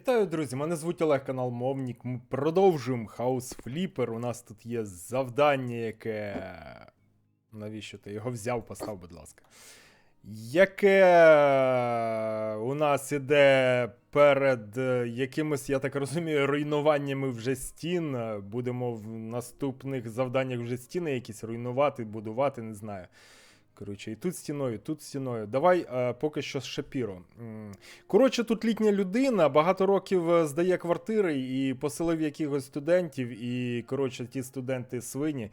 Вітаю, друзі! Мене звуть Олег, канал Мовнік. Ми продовжуємо Хаус Фліпер. У нас тут є завдання, яке. Навіщо ти його взяв? Постав, будь ласка. Яке у нас іде перед е, якимось, я так розумію, руйнуваннями вже стін. Будемо в наступних завданнях вже стіни якісь руйнувати, будувати, не знаю. Коротше, і тут стіною, тут стіною. Давай е, поки що з Шапіро. Коротше, тут літня людина, багато років е, здає квартири і поселив якихось студентів, і, коротше, ті студенти свині.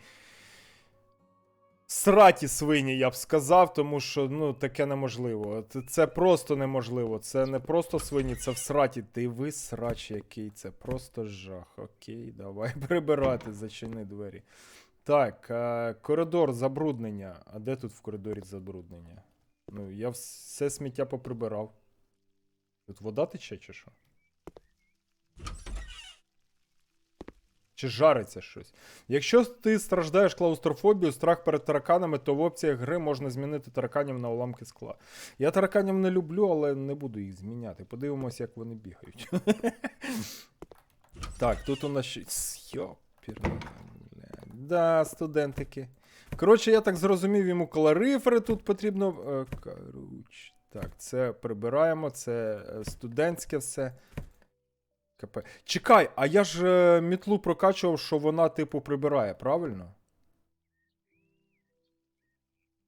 Сраті свині, я б сказав, тому що ну, таке неможливо. Це просто неможливо. Це не просто свині, це в сраті. Ти ви срач який, це просто жах. Окей, давай прибирати, зачини двері. Так, е, коридор забруднення. А де тут в коридорі забруднення? Ну, я все сміття поприбирав. Тут вода тече чи що? Чи жариться щось? Якщо ти страждаєш клаустрофобію, страх перед тараканами, то в опціях гри можна змінити тараканів на уламки скла. Я тараканів не люблю, але не буду їх зміняти. Подивимось, як вони бігають. Так, тут у нас. Йопірна, бля. Да, студентики. Коротше, я так зрозумів, йому калорифери тут потрібно. Е, Коротше. Так, це прибираємо, це е, студентське все. КП. Чекай, а я ж е, мітлу прокачував, що вона, типу, прибирає, правильно?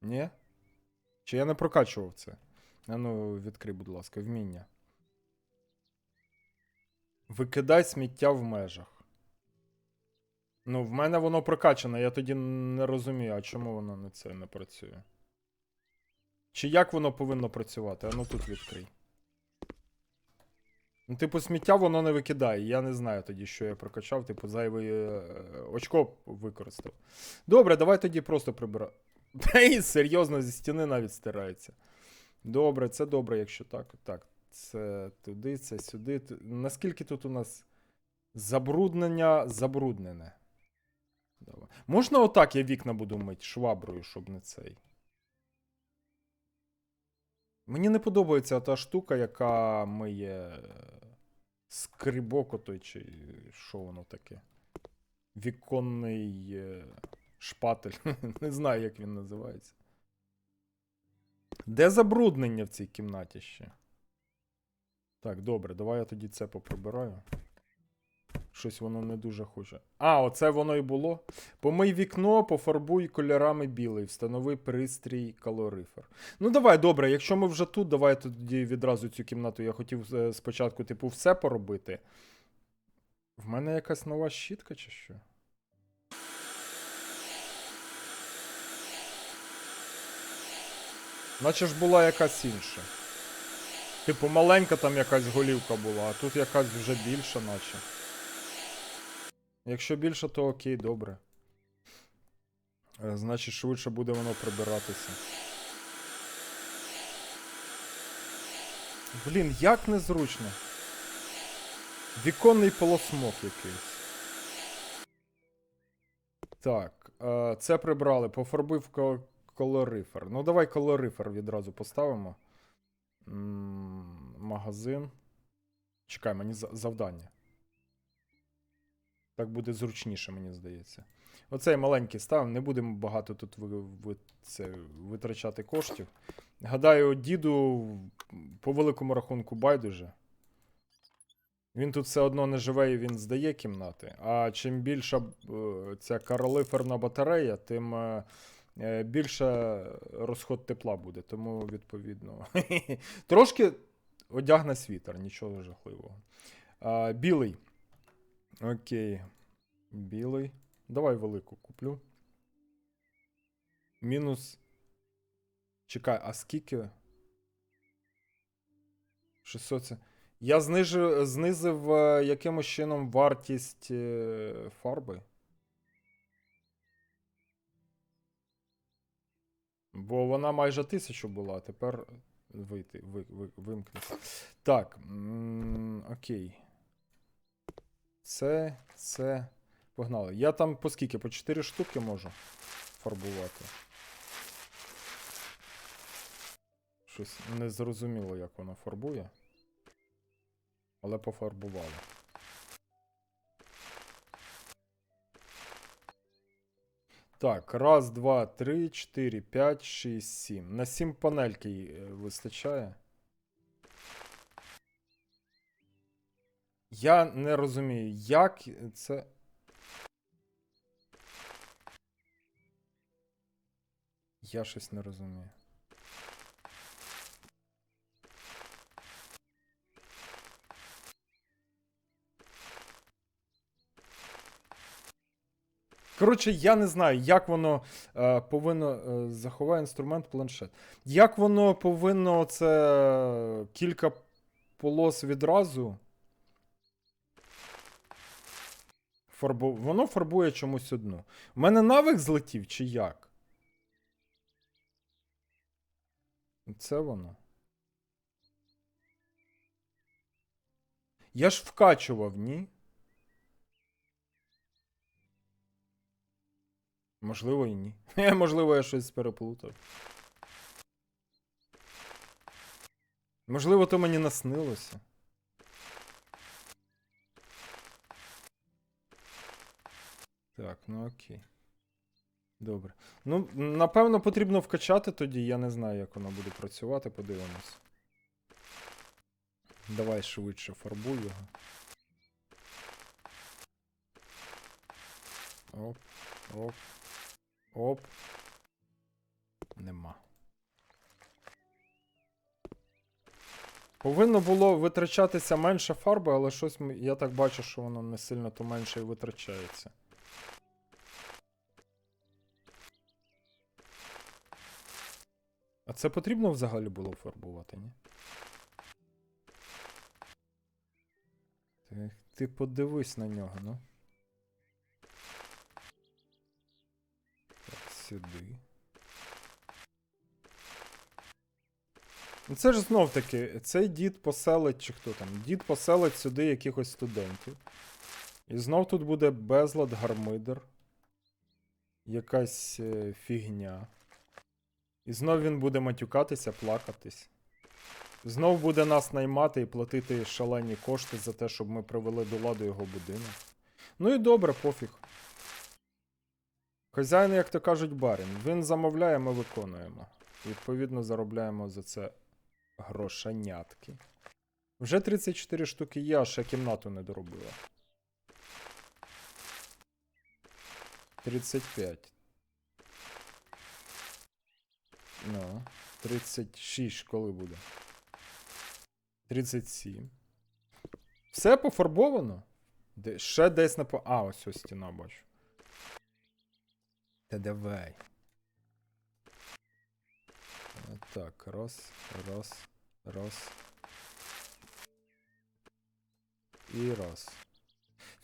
Ні? Чи я не прокачував це? А ну, відкрий, будь ласка, вміння. Викидай сміття в межах. Ну, в мене воно прокачане, я тоді не розумію, а чому воно не це не працює. Чи як воно повинно працювати? А ну тут відкрий. Ну, типу, сміття воно не викидає. Я не знаю тоді, що я прокачав, типу, зайвий е, очко використав. Добре, давай тоді просто прибирати. Серйозно зі стіни навіть стирається. Добре, це добре, якщо так. Так, це туди, це сюди. Наскільки тут у нас забруднення забруднене? Давай. Можна отак я вікна буду мити шваброю, щоб не цей. Мені не подобається та штука, яка миє е, скрибок отой, чи що воно таке. Віконний е, шпатель. Не знаю, як він називається. Де забруднення в цій кімнаті ще? Так, добре, давай я тоді це поприбираю. Щось воно не дуже хоче. А, оце воно і було. Помий вікно, пофарбуй кольорами білий, встанови пристрій калорифер. Ну давай, добре, якщо ми вже тут, давай тоді відразу цю кімнату. Я хотів е, спочатку, типу, все поробити. В мене якась нова щітка чи що? Наче ж була якась інша. Типу, маленька там якась голівка була, а тут якась вже більша, наче. Якщо більше, то окей, добре. Е, Значить, швидше буде воно прибиратися. Блін, як незручно. Віконний полосмок якийсь. Так, е, це прибрали. Пофарбив колорифер. Ну, давай колорифер відразу поставимо. Магазин. Чекай, мені завдання. Так буде зручніше, мені здається. Оцей маленький ставимо, не будемо багато тут ви, ви, це, витрачати коштів. Гадаю, діду по великому рахунку байдуже. Він тут все одно не живе і він здає кімнати. А чим більша е, ця каролиферна батарея, тим е, е, більше розход тепла буде. Тому, відповідно. Трошки одягне світер, нічого жахливого. Білий. Окей. Білий. Давай велику куплю. Мінус. Чекай, а скільки? 600. це- Я знижу, знизив е, якимось чином вартість е, фарби. Бо вона майже 1000 була, а тепер вийти, ви, ви, вимкнеться. Так. окей. Це, це. Погнали. Я там по скільки? По 4 штуки можу фарбувати. Щось незрозуміло, як воно фарбує. Але пофарбували. Так, раз, два, три, чотири, п'ять, шість, сім. На сім панельки е, вистачає. Я не розумію, як це. Я щось не розумію. Коротше, я не знаю, як воно е, повинно. Е, заховає інструмент планшет. Як воно повинно це кілька полос відразу. Фарбу... Воно фарбує чомусь одну. У мене навик злетів, чи як? Це воно. Я ж вкачував, ні? Можливо, і ні. Можливо, я щось переплутав. Можливо, то мені наснилося. Так, ну окей. Добре. Ну, напевно, потрібно вкачати тоді, я не знаю, як воно буде працювати, подивимось. Давай швидше фарбуй його. Оп, оп, оп. Нема. Повинно було витрачатися менше фарби, але щось я так бачу, що воно не сильно то менше і витрачається. А це потрібно взагалі було фарбувати, ні? Ти, ти подивись на нього, ну. Так, сюди. Ну Це ж знов таки, цей дід поселить, чи хто там? Дід поселить сюди якихось студентів. І знов тут буде безлад, гармидер. Якась е, фігня. І знов він буде матюкатися, плакатись. Знов буде нас наймати і платити шалені кошти за те, щоб ми привели до ладу його будинок. Ну і добре, пофіг. Хазяїн, як то кажуть, барин. Він замовляє, ми виконуємо. Відповідно, заробляємо за це грошенятки. Вже 34 штуки є, а ще кімнату не доробила. 35. Ну, 36 коли буде? 37. Все пофарбовано? Де, ще десь на по. А, ось ось стіна бачу. Та давай. Е, Так, раз, раз, раз. І раз.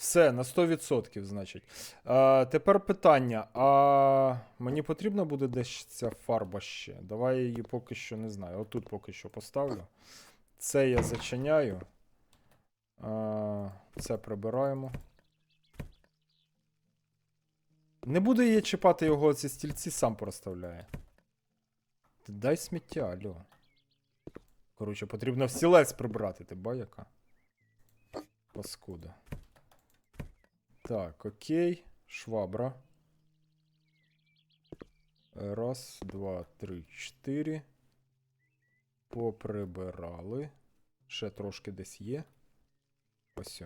Все, на 100%, значить. А, тепер питання. А мені потрібна буде десь ця фарба ще. Давай її поки що не знаю. Отут поки що поставлю. Це я зачиняю. А, це прибираємо. Не буду її чіпати його ці стільці, сам проставляє. Дай сміття, алло. Коротше, потрібно стілець прибрати, ти ба яка? Паскуда. Так, окей. Швабра. Раз, два, три, чотири. Поприбирали. Ще трошки десь є. Ось.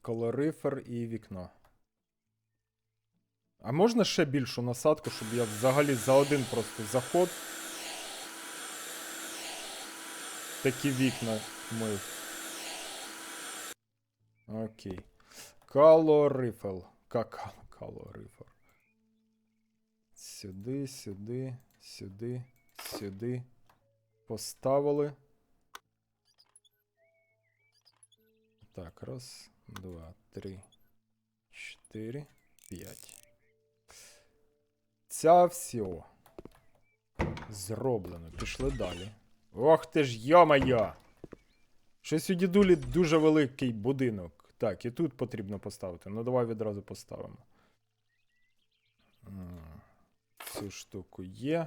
Колорифер і вікно. А можна ще більшу насадку, щоб я взагалі за один просто заход такі вікна мив. Окей. Калорифл. Калорифер. Сюди, сюди, сюди, сюди. Поставили. Так, раз, два, три, чотири, п'ять. Ця все. Зроблено. Пішли далі. Ох ти ж йо-моє! Щось у дідулі дуже великий будинок. Так, і тут потрібно поставити. Ну давай відразу поставимо. Цю штуку є.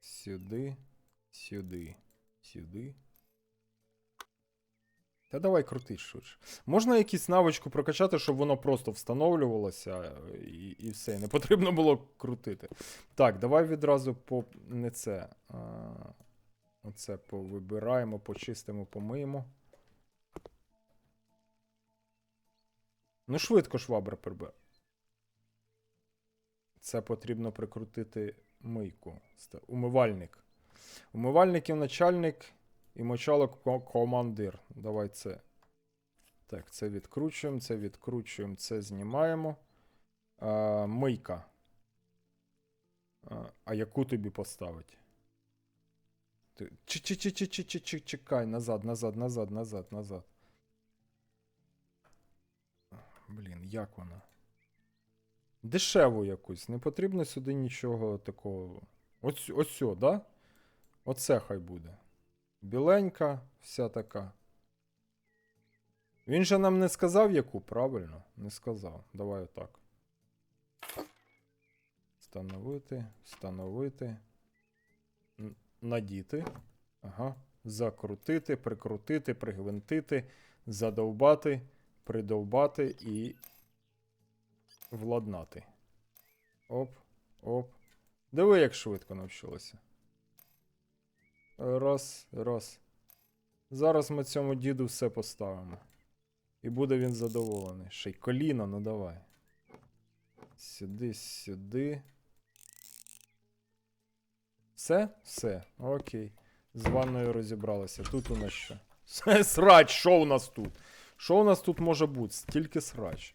Сюди, сюди, Сюди. Та давай крути швидше. Можна якусь навичку прокачати, щоб воно просто встановлювалося е, і, і все. Не потрібно було крутити. Так, давай відразу по не це. А, оце повибираємо, почистимо, помиємо. Ну, швидко швабра прибе. Це потрібно прикрутити мийку. Умивальник. Умивальників начальник і мочалок командир. Давай це. Так, це відкручуємо, це відкручуємо, це знімаємо. А, мийка. А, а яку тобі чи- Чекай, назад, назад, назад, назад, назад. Блін, як вона? Дешеву якусь. Не потрібно сюди нічого такого. Ось, ось да? Оце хай буде. Біленька, вся така. Він же нам не сказав, яку, правильно? Не сказав. Давай отак. Встановити, встановити. Надіти. Ага. Закрутити, прикрутити, пригвинтити, задовбати, придовбати і владнати. Оп, оп. Диви, як швидко навчилося. Раз, раз. Зараз ми цьому діду все поставимо. І буде він задоволений. Ще й коліно, ну давай. Сюди, сюди. Все? Все. Окей. З ванною розібралися. Тут у нас що? Срач, що у нас тут? Що у нас тут може бути? Тільки срач.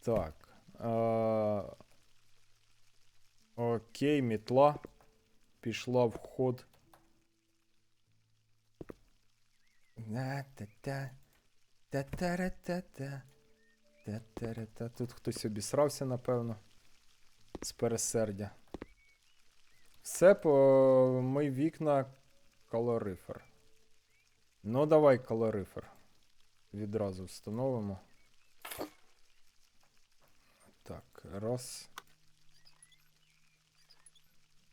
Так. А... Окей, мітла. Пішла в ход. Тут хтось обісрався, напевно. З пересердя. Все по ми вікна калорифер. Ну, давай калорифер. Відразу встановимо. Так, раз.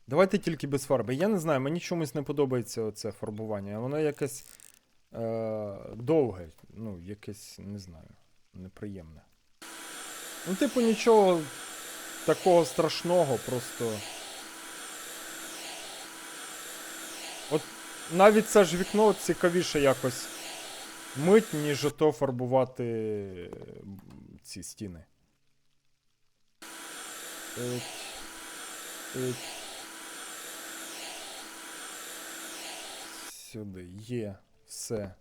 Давайте тільки без фарби. Я не знаю, мені чомусь не подобається оце фарбування. Воно якесь е, довге. Ну, якесь, не знаю, неприємне. Ну, типу, нічого такого страшного, просто. Навіть це ж вікно цікавіше якось мить, ніж ото фарбувати ці стіни. Еть. Еть. Сюди. Є. Все.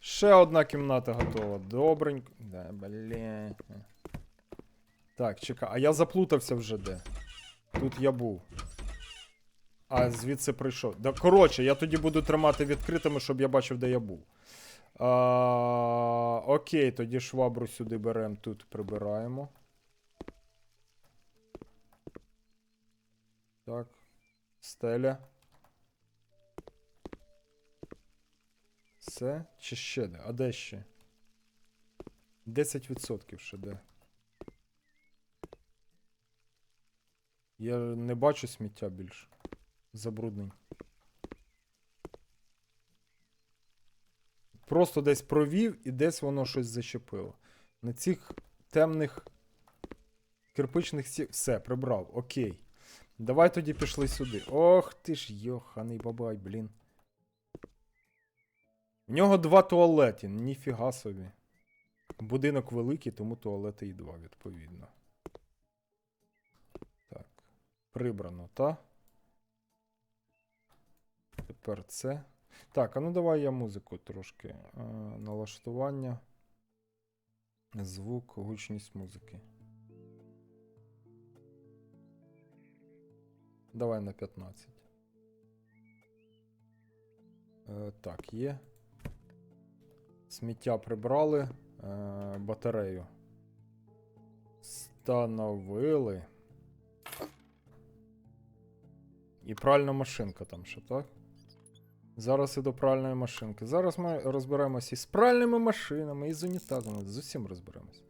Ще одна кімната готова. Добренько. Да, бля. Так, чекай, а я заплутався вже де. Тут я був. А звідси прийшов. Да, коротше, я тоді буду тримати відкритими, щоб я бачив, де я був. А, окей, тоді швабру сюди беремо, тут прибираємо. Так. Стеля. Все. Чи ще де? А де ще? 10% ще де. Я не бачу сміття більше. Забруднень. Просто десь провів і десь воно щось зачепило. На цих темних кирпичних сі... Все, прибрав. Окей. Давай тоді пішли сюди. Ох ти ж йоханий бабай, блін. В нього два туалети, ніфіга собі. Будинок великий, тому туалети і два, відповідно. Так. Прибрано, та? Тепер це. Так, а ну давай я музику трошки. Е, налаштування. Звук, гучність музики. Давай на 15. Е, так, є. Сміття прибрали. Е, батарею. Встановили. І пральна машинка там ще, так? Зараз і до пральної машинки. Зараз ми розберемося і з пральними машинами, і з унітазами, з усім розберемось.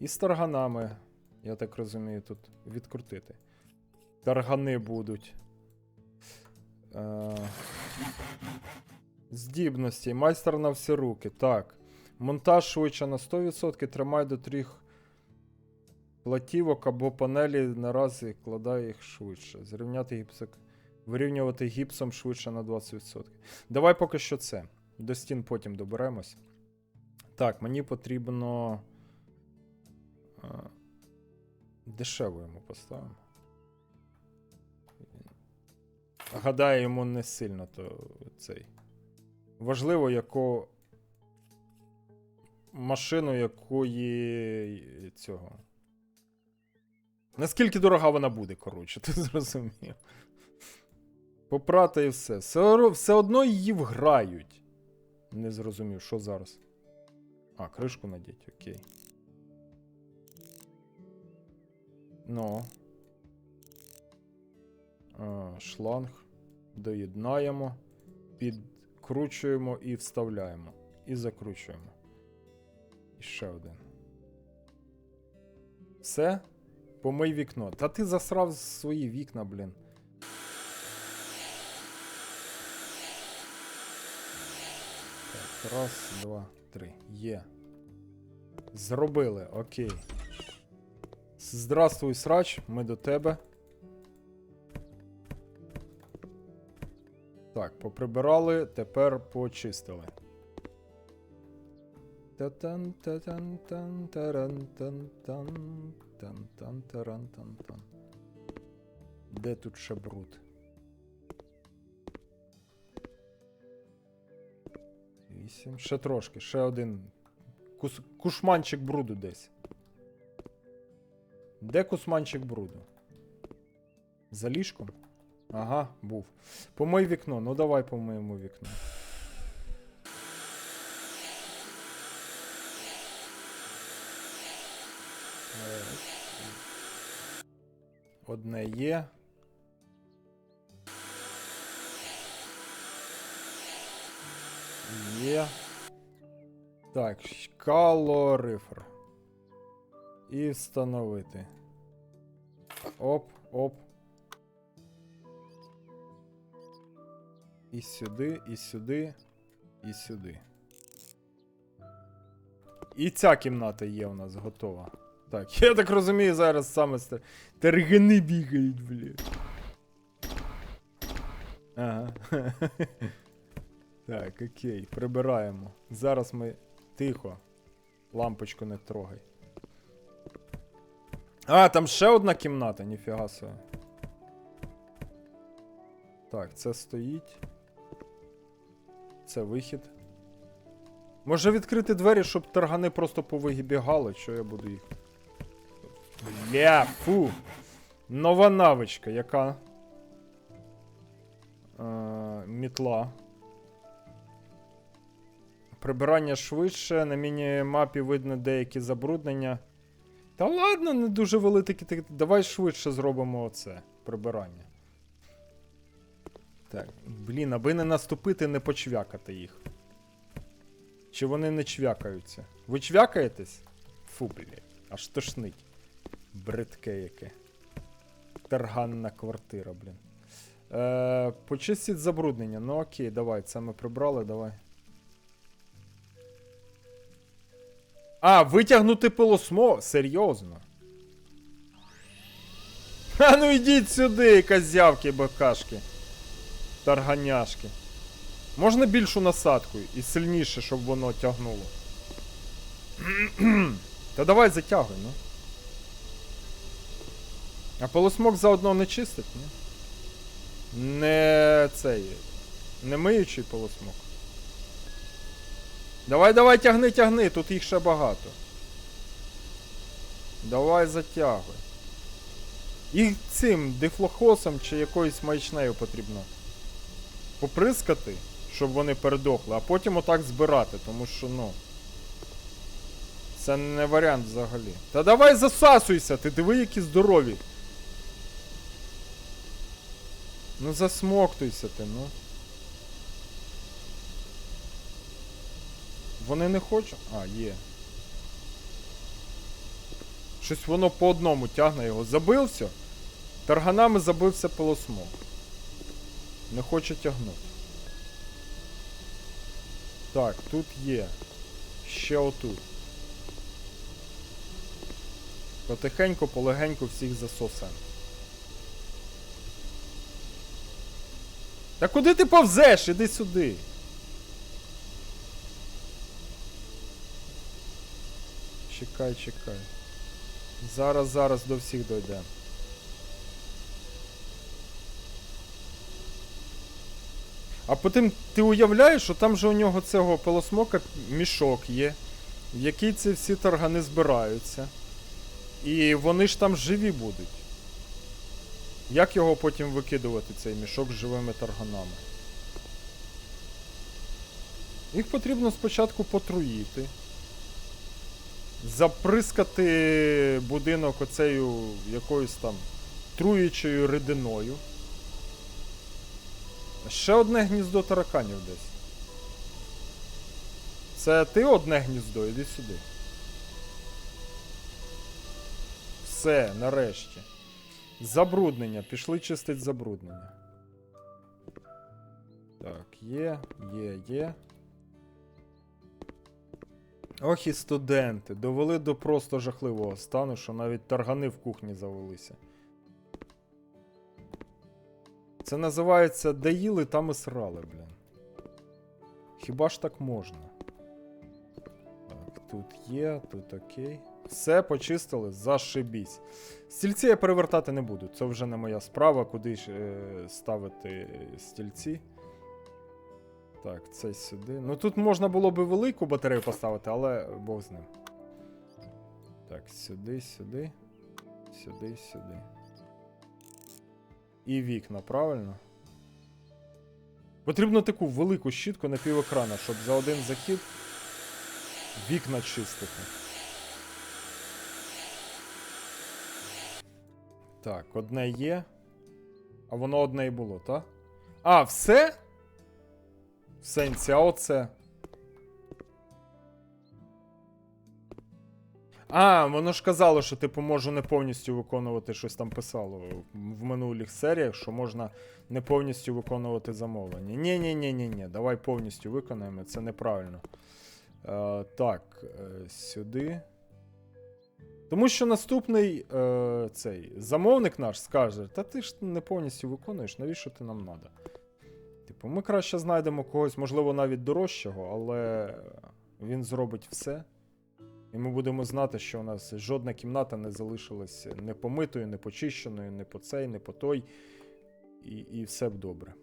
І з тарганами, я так розумію, тут відкрутити. Таргани будуть. Е, Здібності. Майстер на всі руки. Так. Монтаж швидше на 100%. Тримай до трьох платівок або панелі наразі кладай їх швидше. Зрівняти гіпсок. Вирівнювати гіпсом швидше на 20%. Давай поки що це. До стін потім доберемось. Так, мені потрібно. а, Дешево йому поставимо. Гадаю, йому не сильно то цей. Важливо, яку машину якої цього. Наскільки дорога вона буде, коротше, ти зрозумів. Попрати і все. Все, все одно її вграють. Не зрозумів, що зараз. А, кришку надіть, окей. Ну. А, шланг. Доєднаємо. Підкручуємо і вставляємо. І закручуємо. І ще один. Все? Помий вікно. Та ти засрав свої вікна, блін. Так, раз, два, три. Є. Зробили, окей. Здравствуй, срач, ми до тебе. Так, поприбирали, тепер почистили. Та-тан. Де тут ще бруд? Вісім. Ще трошки, ще один. Кус... Кушманчик бруду десь. Де кусманчик бруду? За ліжком? Ага, був. Помий вікно. Ну давай помиємо вікно. Одне є. Є. Так, калорифер. І встановити. Оп, оп. І сюди, і сюди, і сюди. І ця кімната є у нас готова. Так, я так розумію, зараз саме Тергани бігають, блін. Ага. Так, окей, прибираємо. Зараз ми. Тихо. Лампочку не трогай. А, там ще одна кімната, ніфіга собі. Так, це стоїть. Це вихід. Може відкрити двері, щоб таргани просто повибігали, що я буду їх. Бля, фу. Нова навичка, яка. Е, мітла. Прибирання швидше. На міні-мапі видно деякі забруднення. Та ладно, не дуже великі. Давай швидше зробимо оце. Прибирання. Так, блін, аби не наступити, не почвякати їх. Чи вони не чвякаються? Ви чвякаєтесь? Фу, блядь, аж тошнить. Бридке яке. Тарганна квартира, блін. Е, почистіть забруднення. Ну окей, давай, це ми прибрали, давай. А, витягнути пилосмо? Серйозно? А ну йдіть сюди, козявки бакашки. Тарганяшки. Можна більшу насадку і сильніше, щоб воно тягнуло. Та давай затягуй, ну. А полосмок заодно не чистить, ні? Не цей. Не миючий полосмок. Давай, давай, тягни, тягни, тут їх ще багато. Давай затягуй. Їх цим дифлохосом чи якоюсь маячнею потрібно поприскати, щоб вони передохли, а потім отак збирати, тому що, ну. Це не варіант взагалі. Та давай засасуйся, ти диви, які здорові. Ну засмоктуйся ти, ну. Вони не хочуть. А, є. Щось воно по одному тягне його. Забився. Тарганами забився полосмок. Не хоче тягнути. Так, тут є. Ще отут. Потихеньку, полегеньку всіх засосаємо. Та куди ти повзеш? Іди сюди. Чекай, чекай. Зараз, зараз до всіх дойдемо. А потім ти уявляєш, що там же у нього цього пилосмока мішок є, в який ці всі таргани збираються. І вони ж там живі будуть. Як його потім викидувати, цей мішок з живими тарганами? Їх потрібно спочатку потруїти. Заприскати будинок оцею якоюсь там труючою рідиною. Ще одне гніздо тараканів десь. Це ти одне гніздо, іди сюди. Все, нарешті. Забруднення. Пішли чистить забруднення. Так, є, є, є. Ох і студенти. Довели до просто жахливого стану, що навіть таргани в кухні завелися. Це називається де їли, там і срали, блін. Хіба ж так можна? Так, тут є, тут окей. Все, почистили, зашибісь. Стільці я перевертати не буду. Це вже не моя справа, куди ж е, ставити стільці. Так, це сюди. Ну тут можна було би велику батарею поставити, але Бог з ним. Так, сюди, сюди. Сюди, сюди. І вікна, правильно? Потрібно таку велику щітку на пів екрана, щоб за один захід вікна чистити. Так, одне є. А воно одне і було, так? А, все? В сенсі, а оце. А, воно ж казало, що типу можу не повністю виконувати щось там писало в минулих серіях, що можна не повністю виконувати замовлення. Ні, ні, ні, ні, ні, давай повністю виконаємо, це неправильно. Е, так, е, сюди. Тому що наступний е, цей замовник наш скаже: Та ти ж не повністю виконуєш, навіщо ти нам треба? Типу, ми краще знайдемо когось, можливо, навіть дорожчого, але він зробить все. І ми будемо знати, що у нас жодна кімната не залишилась не помитою, не почищеною, не по цей, не по той. І, і все б добре.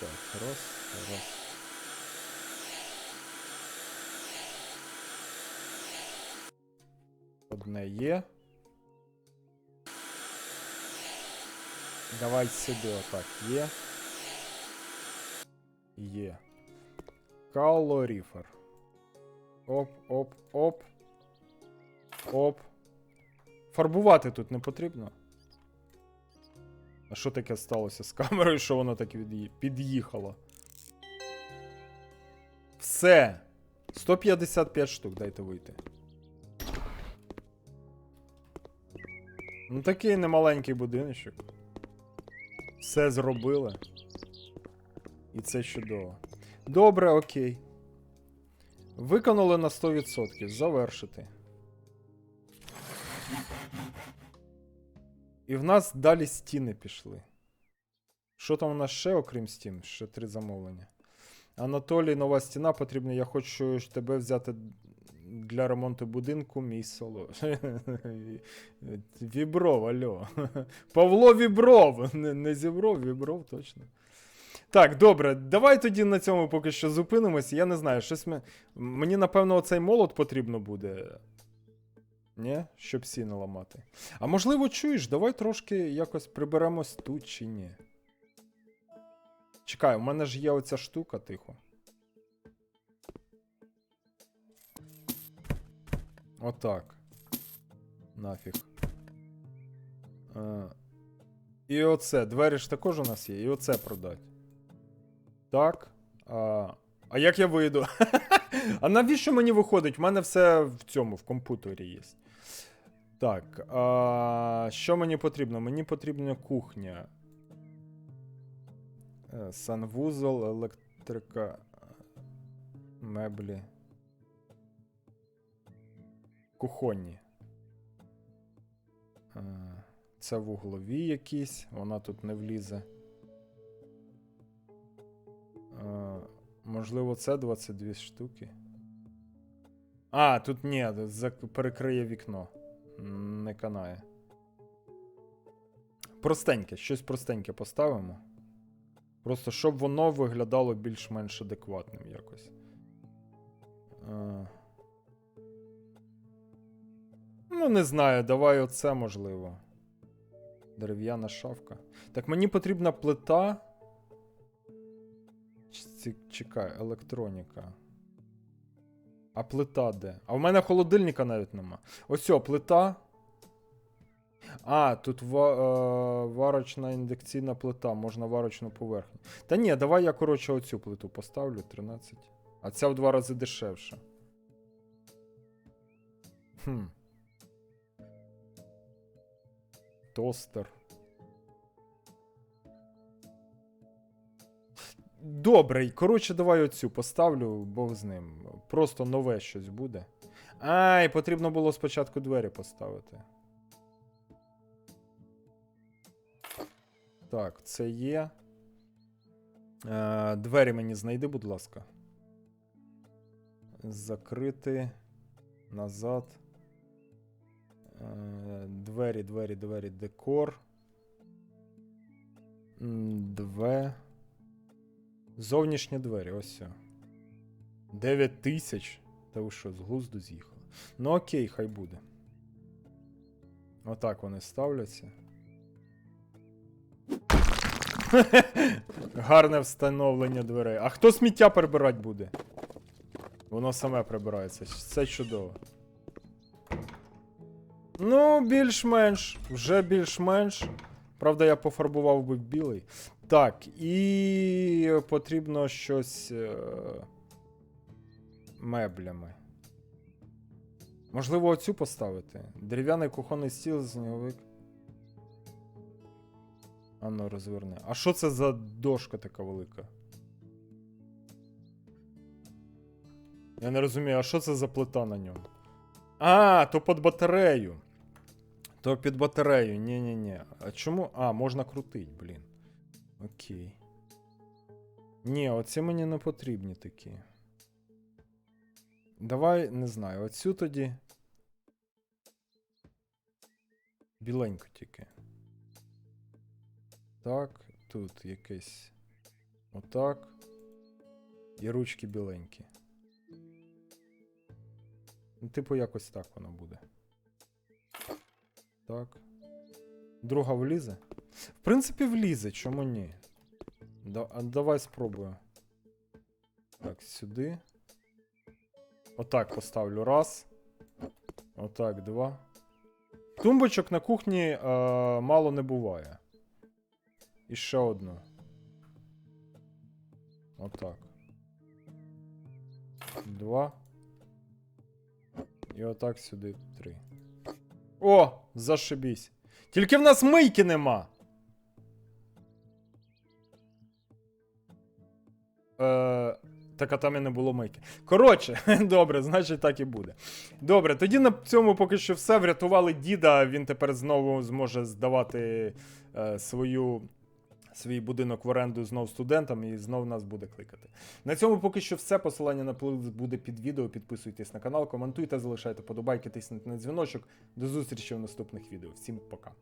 Так, раз, раз. Одне є. Давай сюди отак. Є. Є. Калоріфер. Оп, оп. Фарбувати тут не потрібно. А що таке сталося з камерою, що воно так під'їхало? Все. 155 штук, дайте вийти. Ну такий немаленький будиночок. Все зробили. І це чудово. Добре, окей. Виконали на 100%. Завершити. І в нас далі стіни пішли. Що там у нас ще, окрім стін? Ще три замовлення. Анатолій, нова стіна потрібна. Я хочу тебе взяти для ремонту будинку, мій село. Вібров, альо. Павло Вібров. Не, не зібров, Вібров, точно. Так, добре, давай тоді на цьому поки що зупинимось. Я не знаю, щось ми... мені, напевно, оцей молот потрібно буде. Ні? Щоб сіно ламати. А можливо, чуєш, давай трошки якось приберемось тут чи ні. Чекай, у мене ж є оця штука, тихо. Отак. Нафіг. А, і оце. Двері ж також у нас є. І оце продать. Так. А, а як я вийду? а навіщо мені виходить? У мене все в цьому, в комп'ютері є. Так. А, що мені потрібно? Мені потрібна кухня. Е, Санвузол, електрика, меблі. Кухонні. Е, Це вуглові якісь, вона тут не влізе. Е, Можливо, це 22 штуки. А, тут ні, перекриє вікно. Не канає. Простеньке, щось простеньке поставимо. Просто щоб воно виглядало більш-менш адекватним якось. Ну, не знаю, давай оце можливо. Дерев'яна шафка. Так мені потрібна плита. Чекай, електроніка. А плита де? А в мене холодильника навіть нема. Ось плита. А, тут ва- е, варочна індукційна плита, можна варочну поверхню. Та ні, давай я, коротше, оцю плиту поставлю 13. А ця в два рази дешевша. Хм. Тостер. Добре, коротше, давай оцю поставлю, Бог з ним. Просто нове щось буде. Ай, потрібно було спочатку двері поставити. Так, це є. Е, двері мені знайди, будь ласка. Закрити. Назад. Двері, двері, двері, декор. Две. Зовнішні двері, ось все. 9 тисяч. Та ви що, з глузду з'їхали? Ну окей, хай буде. Отак вони ставляться. Гарне встановлення дверей. А хто сміття прибирати буде? Воно саме прибирається. Це чудово. Ну, більш-менш. Вже більш-менш. Правда, я пофарбував би білий. Так, і потрібно щось. Е... Меблями. Можливо, оцю поставити. Дерев'яний кухонний стіл, сніговик. Ану, розверни. А що це за дошка така велика? Я не розумію, а що це за плита на ньому? А, то під батарею. То під батарею. Ні-ні-ні. А чому? А, можна крутить, блін. Окей. Ні, оці мені не потрібні такі. Давай, не знаю, оцю тоді. Біленько тільки. Так, тут якесь. Отак. І ручки біленькі. Ну, типу, якось так воно буде. Так. Друга влізе? В принципі, влізе, чому ні? Да, а давай спробую. Так, сюди. Отак поставлю раз. Отак, два. Тумбочок на кухні е, мало не буває. І ще одну. Отак. Два. І отак сюди три. О! Зашибісь. Тільки в нас мийки нема. Е, так, а там і не було мийки. Коротше, добре, значить так і буде. Добре, тоді на цьому поки що все. Врятували діда. Він тепер знову зможе здавати е, свою. Свій будинок в оренду знов студентам і знов нас буде кликати. На цьому поки що все. Посилання на плейлист буде під відео. Підписуйтесь на канал, коментуйте, залишайте подобайки, тисніть на дзвіночок. До зустрічі в наступних відео. Всім пока.